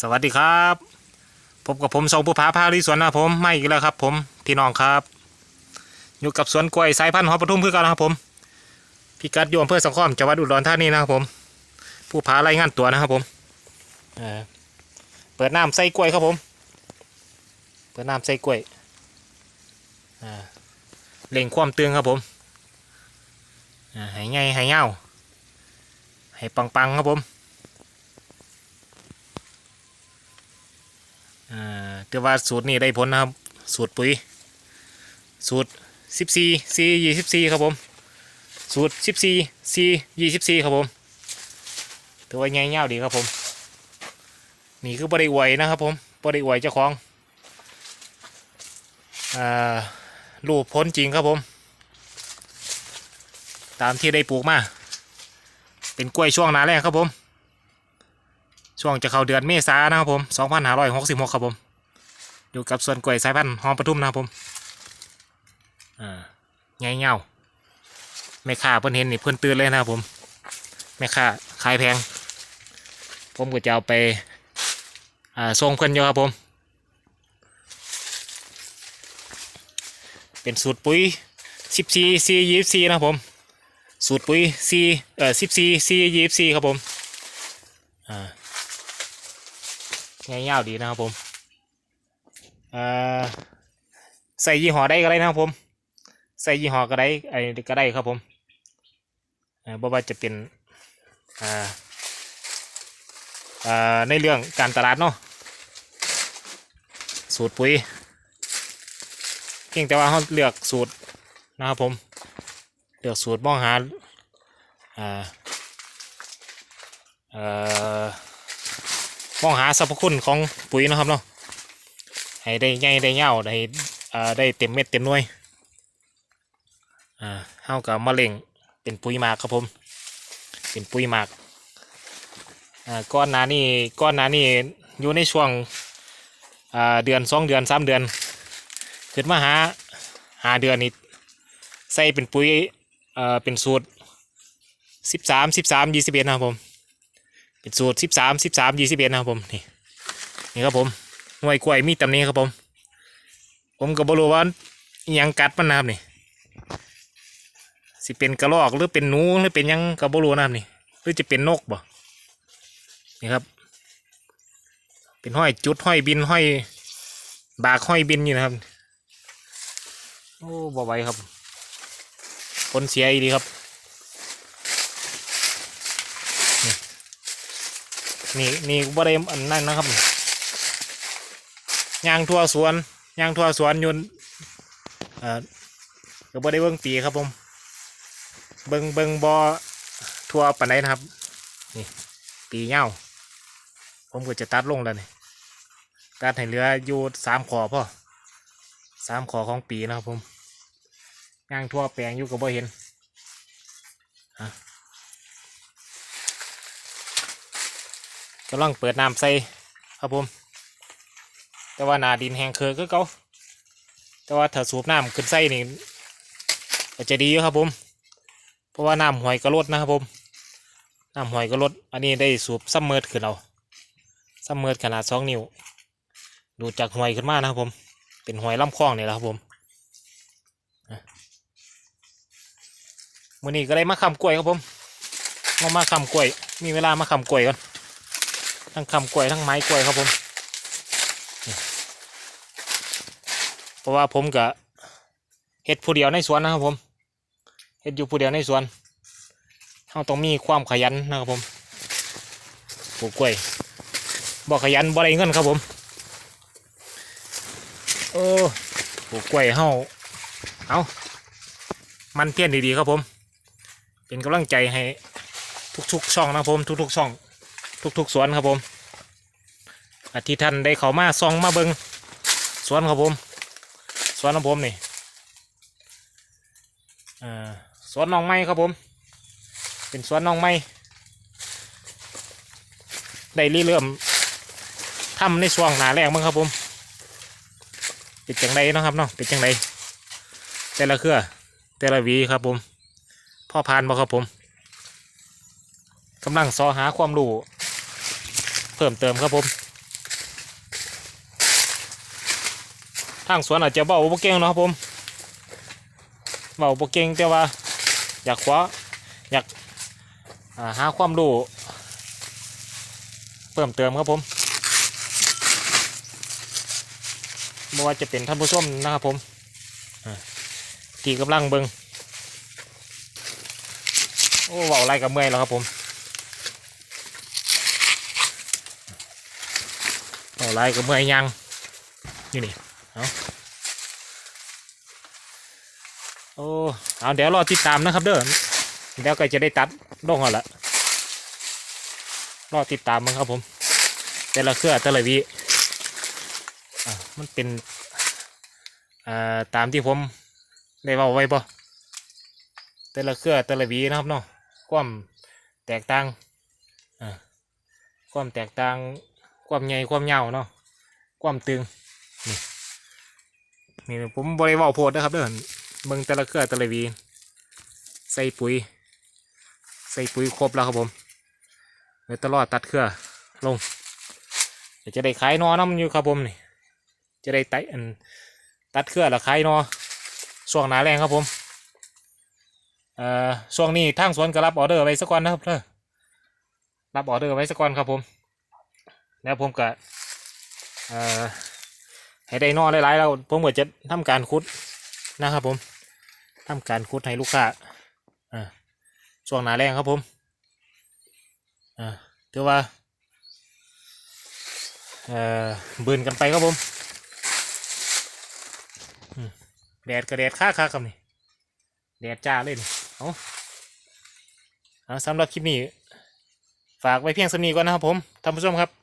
สวัสดีครับพบกับผมสองผู้พาพาลีสวนนะผมไม่อีกแล้วครับ ผมพี่น้องครับ อยู่กับสวนกล้วยสายพันธุ์หอปทุมเพื่อกันนะครับผมพิกัดโยมเพื่อสังคมจังหวัดอุดรธานีนะครับผมผู้พารายงานตัวนะครับผมเปิดน้ำใส่กล้วยครับผม เปิดน้ำใส่กล้วยอ่าเล่งความเตืองครับผมอ่าให้ไงให้เงาให้ปังๆครับผม อ่าแต่ว่าสูตรนี้ได้ผลนะครับ สูตรปุ๋ย สูตร14 C 24ครับผม สูตร14 C 24ครับผมถือว่าง่ายเง่าดีครับผม นี่คือบริไวยนะครับผมบริไวยเจ้าของอ่ารูปพ้นจริงครับผม ตามที่ได้ปลูกมา เป็นกล้วยช่วงหนาแรกครับผม ช่วงจะเข้าเดือนเมษานะครับผม2566ครับผม อยู่กับส่วนกล้วยสายพันธุ์หอมปทุมนะครับผม อ่าไงเงาแม่ค้าเพิ่นเห็นนี่เพิ่นตื่นเลยนะครับผม แม่ค้าขายแพง ผมก็จะเอาไป อ่าส่งเพิ่นอยู่ครับผม เป็นสูตรปุ๋ย14 C 24นะครับผม สูตรปุ๋ย C เอ่อ14 C 24ครับผม อ่า ง่ายๆดีนะครับผมใส่ยี่ห้อได้ก็ได้นะครับผม ใส่ยี่ห้อก็ได้ไอ้ก็ได้ครับผมเอ่อบ่ว่าจะเป็นในเรื่องการตลาดเนาะสูตรปุ๋ยเพียงแต่ว่าเขาเลือกสูตรนะครับผม เลือกสูตรมองหาอ่าเอ่อ มองหาสรรพคุณของปุ๋ยนะครับเนาะให้ได้ใหญ่ได้เงาได้อ่าได้เต็มเม็ดเต็มหน่วยอ่าเฮากับมะเร็งเป็นปุ๋ยหมากครับผมเป็นปุ๋ยหมากอ่าก้อนหนานี่ก้อนหนานี่อยู่ในช่วงอ่าเดือนสองเดือนสามเดือนขึ้นมาหาหาเดือนนี่ใส่เป็นปุ๋ยอ่าเป็นสูตรสิบสามสิบสามยี่สิบเอ็ดนะครับผม เป็นสูตรสิบสามสิบสามยี่สิบเอ็ดนะครับผมนี่นี่ครับผมหน่วยกล้วยมีตำนี้ครับผม ผมก็บรู้ว่ายังกัดมันนะครับนี่สิเป็นกระรอกหรือเป็นหนูหรือเป็นยังกับบรู้นะครับนี่หรือจะเป็นนกบ่นี่ครับ เป็นห้อยจุดห้อยบินห้อยบากห้อยบินอยู่นะครับ โอ้บ่ไหวครับผลเสียอีดีครับ นี่นี่บริเวณอันนั้นนะครับยางทั่วสวนยางทั่วสวนยนเอ่อก็บริเวณปีครับผม เบิงเบิงบอทั่วปันไดนะครับ นี่ ปีเงาผมก็จะตัดลงแล้วนี่ตัดให้เหลืออยู่สามขอพ่อสามขอของปีนะครับผมยางทั่วแปลงอยู่ก็บ่เห็น กำลังเปิดน้ำใส่ครับผม แต่ว่านาดินแห้งเคือก็เก่าแต่ว่าถ้าสูบน้ำขึ้นใส่นี่ก็จะดีอยู่ครับผม เพราะว่าน้ำหอยกระลดนะครับผมน้ำหอยกระลด อันนี้ได้สูบซัมเมอร์ขึ้นเอาซัมเมอร์ขนาดสองนิ้ว ดูจากหอยขึ้นมานะครับผม เป็นหอยล่ำคลองนี่แหละครับผมมื่อนี้ก็ได้มาคำกล้วยครับผมมามาคำกล้วย มีเวลามาคำกล้วยก่อน ทั้งคำกล้วยทั้งไม้กล้วยครับผมเพราะว่าผมกับเฮ็ดผู้เดียวในสวนนะครับผมเฮ็ดอยู่ผู้เดียวในสวนเราต้องมีความขยันนะครับผมปลูกกล้วยบ่ขยันบ่ได้เงินครับผมเออปลูกกล้วยเฮาเอามันเพี้ยนดีๆครับผม เป็นกำลังใจให้ทุกๆช่องนะครับผมทุกๆช่อง ทุกๆสวนครับผมอาทิท่านได้เขามาซองมาเบิงสวนครับผม สวนของผมนี่อ่าสวนน้องไม้ครับผม เป็นสวนน้องไม้ได้รีเริ่มทำในช่วงหนาแรกมั้งครับผมเป็นจังไดเนาะครับเนาะเป็นจังไดแต่ละเครือแต่ละวีครับผมพ่อพานบ่ครับผมกำลังสอหาความรู้ เพิ่มเติมครับผม ทางสวนอาจจะเบาโปเก่งเนาะครับผมเบาโปเก่งแต่ว่า อยากคว้าอยากหาความรู้เพิ่มเติมครับผมไม่ว่าจะเป็นท่านผู้ชมนะครับผมที่กำลังเบิงโอ้เบาไรกับเมื่อยแล้วครับผม เบาไรกับเมื่อยยังอยู่นี่เอาโอ้เอาเดี๋ยวรอติดตามนะครับเด้อเดี๋ยวก็จะได้ตัดลงเอาละรอติดตามมั้งครับผม แต่ละเครือแต่ละวิอะมันเป็นอ่าตามที่ผมได้เว้าไว้ปะแต่ละเครือแต่ละหวีนะครับเนาะความแตกต่างอ่าความแตกต่าง ความใหญ่ความยาวเนาะความตึงนี่นี่ผมบริวารโพดนะครับเด้อเบิ่งแต่ละเครือแต่ละวีใส่ปุ๋ย ใส่ปุ๋ยครบแล้วครับผมเดี๋ยวตลอดตัดเครือลงเดี๋ยวจะได้ขายนอน้ำอยู่ครับผมนี่จะได้ไตอันตัดเครือแล้วขายนอช่วงหนาแรงครับผมเอ่อช่วงนี้ทางสวนก็รับออเดอร์ไว้สักก่อนนะครับเด้อรับออเดอร์ไว้สักก่อนครับผม แล้วผมก็เอ่อให้ได้นอหลายๆแล้วผมก็จะทำการคุดนะครับผมทำการคุดให้ลูกค้าช่วงหนาแรงครับผมอ่าถือว่าเบืนกันไปครับผมแดดก็แดดค่าค่าครับนี่แดดจ้าเลยนี่เอาเอาสำหรับคลิปนี้ ฝากไว้เพียงสำนีก่อนนะครับผมท่านผู้ชมครับ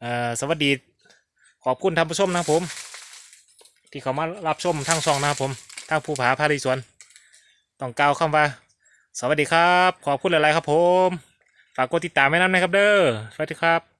เอ่อสวัสดีขอบคุณท่านผู้ชมนะครับผม ที่เขามารับชมทั้งสองนะครับผมทั้งภูผาพาริสวนต้องกล่าวคำว่า สวัสดีครับ ขอบคุณหลาย ๆ ครับผม ฝากกดติดตามไว้น้ำนะครับเด้อสวัสดีครับ